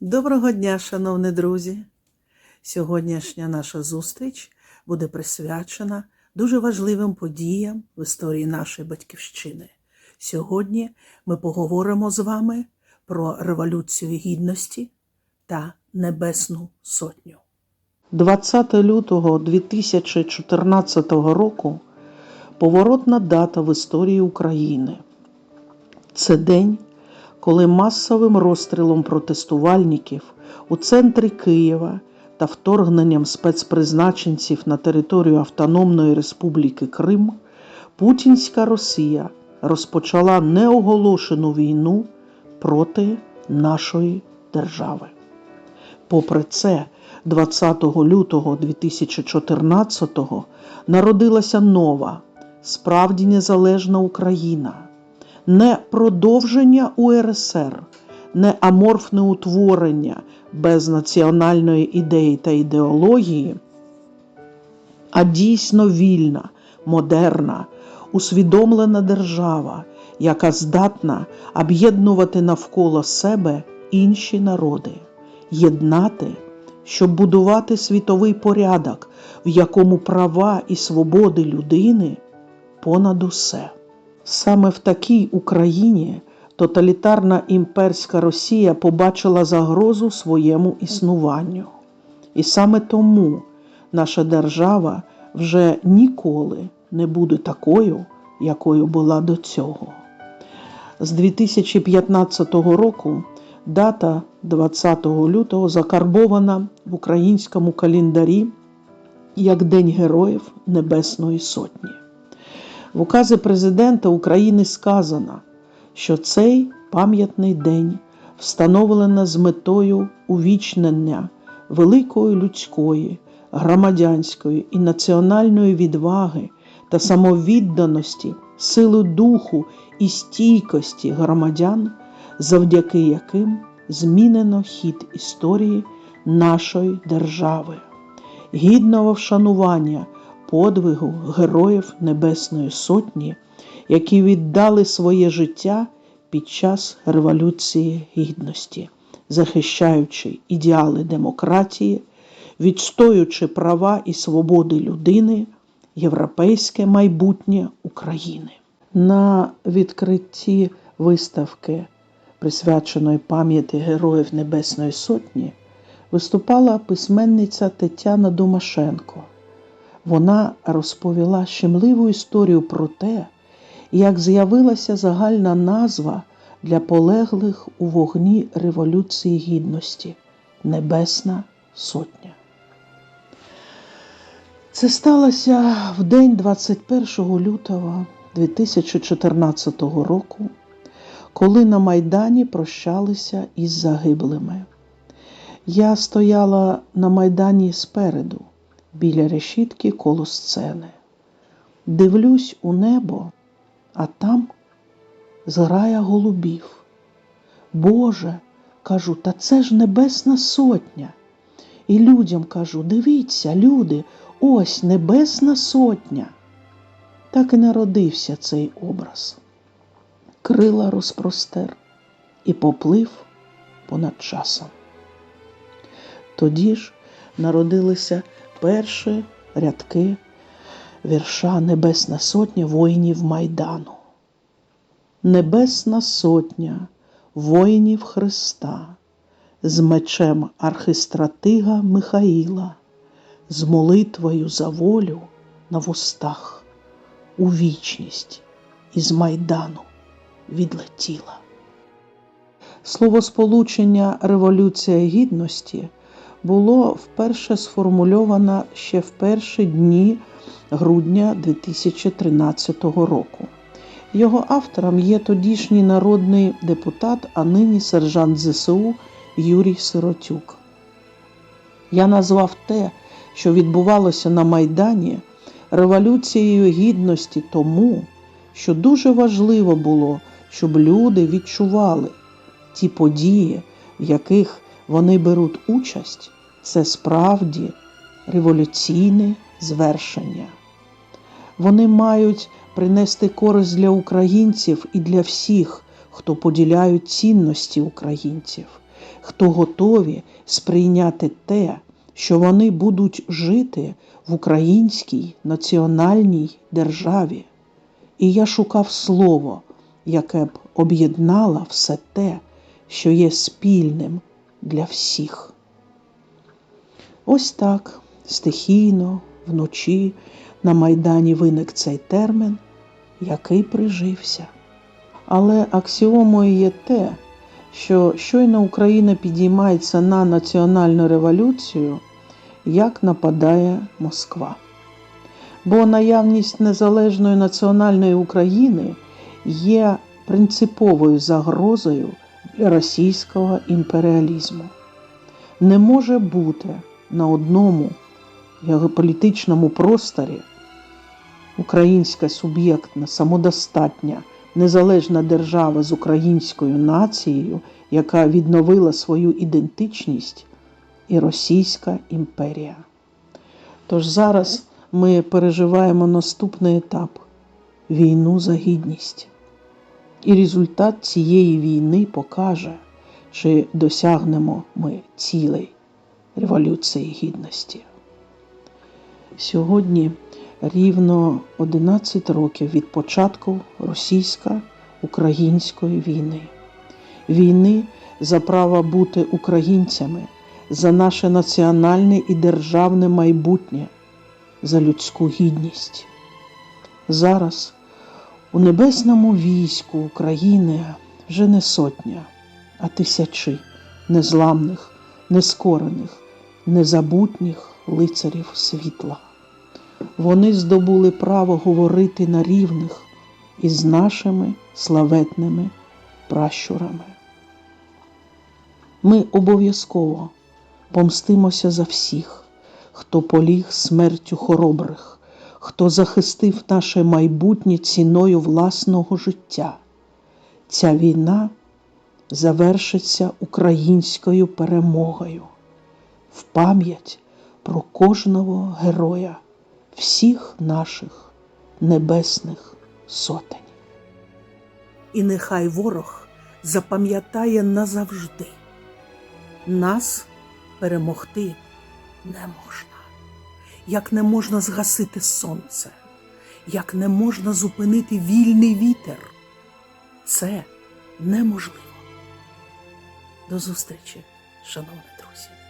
Доброго дня, шановні друзі! Сьогоднішня наша зустріч буде присвячена дуже важливим подіям в історії нашої батьківщини. Сьогодні ми поговоримо з вами про Революцію Гідності та Небесну Сотню. 20 лютого 2014 року поворотна дата в історії України. Це день, коли масовим розстрілом протестувальників у центрі Києва та вторгненням спецпризначенців на територію Автономної Республіки Крим Путінська Росія розпочала неоголошену війну проти нашої держави. Попри це, 20 лютого 2014-го народилася нова, справді незалежна Україна, не продовження УРСР, не аморфне утворення без національної ідеї та ідеології, а дійсно вільна, модерна, усвідомлена держава, яка здатна об'єднувати навколо себе інші народи, єднати, щоб будувати світовий порядок, в якому права і свободи людини понад усе. Саме в такій Україні тоталітарна імперська Росія побачила загрозу своєму існуванню. І саме тому наша держава вже ніколи не буде такою, якою була до цього. З 2015 року дата 20 лютого закарбована в українському календарі як День Героїв Небесної Сотні. В указі президента України сказано, що цей пам'ятний день встановлено з метою увічнення великої людської, громадянської і національної відваги та самовідданості, сили духу і стійкості громадян, завдяки яким змінено хід історії нашої держави, гідного вшанування подвигу Героїв Небесної Сотні, які віддали своє життя під час Революції Гідності, захищаючи ідеали демократії, відстоюючи права і свободи людини, європейське майбутнє України. На відкритті виставки, присвяченої пам'яті Героїв Небесної Сотні, виступала письменниця Тетяна Домашенко. Вона розповіла щемливу історію про те, як з'явилася загальна назва для полеглих у вогні Революції Гідності Небесна Сотня. Це сталося в день 21 лютого 2014 року, коли на Майдані прощалися із загиблими. Я стояла на Майдані спереду, біля решітки коло сцени. Дивлюсь у небо, а там зграя голубів. Боже, кажу, та це ж Небесна Сотня. І людям кажу: дивіться, люди, ось Небесна Сотня. Так і народився цей образ. Крила розпростер і поплив понад часом. Тоді ж народилися перші рядки вірша Небесна Сотня воїнів Майдану. Небесна Сотня воїнів Христа з мечем архистратига Михаїла, з молитвою за волю на вустах, у вічність із Майдану відлетіла. Словосполучення Революція Гідності було вперше сформульовано ще в перші дні грудня 2013 року. Його автором є тодішній народний депутат, а нині сержант ЗСУ Юрій Сиротюк. Я назвав те, що відбувалося на Майдані, Революцією Гідності тому, що дуже важливо було, щоб люди відчували ті події, в яких вони беруть участь, це справді революційне звершення. Вони мають принести користь для українців і для всіх, хто поділяють цінності українців, хто готові сприйняти те, що вони будуть жити в українській національній державі. І я шукав слово, яке б об'єднало все те, що є спільним для всіх. Ось так стихійно, вночі на Майдані виник цей термін, який прижився. Але аксіомою є те, що щойно Україна підіймається на національну революцію, як нападає Москва. Бо наявність незалежної національної України є принциповою загрозою російського імперіалізму. Не може бути на одному геополітичному просторі українська суб'єктна, самодостатня, незалежна держава з українською нацією, яка відновила свою ідентичність, і Російська імперія. Тож зараз ми переживаємо наступний етап війну за гідність. І результат цієї війни покаже, чи досягнемо ми цілей Революції Гідності. Сьогодні рівно 11 років від початку російсько-української війни, війни за право бути українцями, за наше національне і державне майбутнє, за людську гідність. Зараз у небесному війську України вже не сотня, а тисячі незламних, нескорених, незабутніх лицарів світла. Вони здобули право говорити на рівних із нашими славетними пращурами. Ми обов'язково помстимося за всіх, хто поліг смертю хоробрих, хто захистив наше майбутнє ціною власного життя. Ця війна завершиться українською перемогою в пам'ять про кожного героя всіх наших небесних сотень. І нехай ворог запам'ятає назавжди. Нас перемогти не можна, як не можна згасити сонце, як не можна зупинити вільний вітер. Це неможливо. До зустрічі, шановні друзі!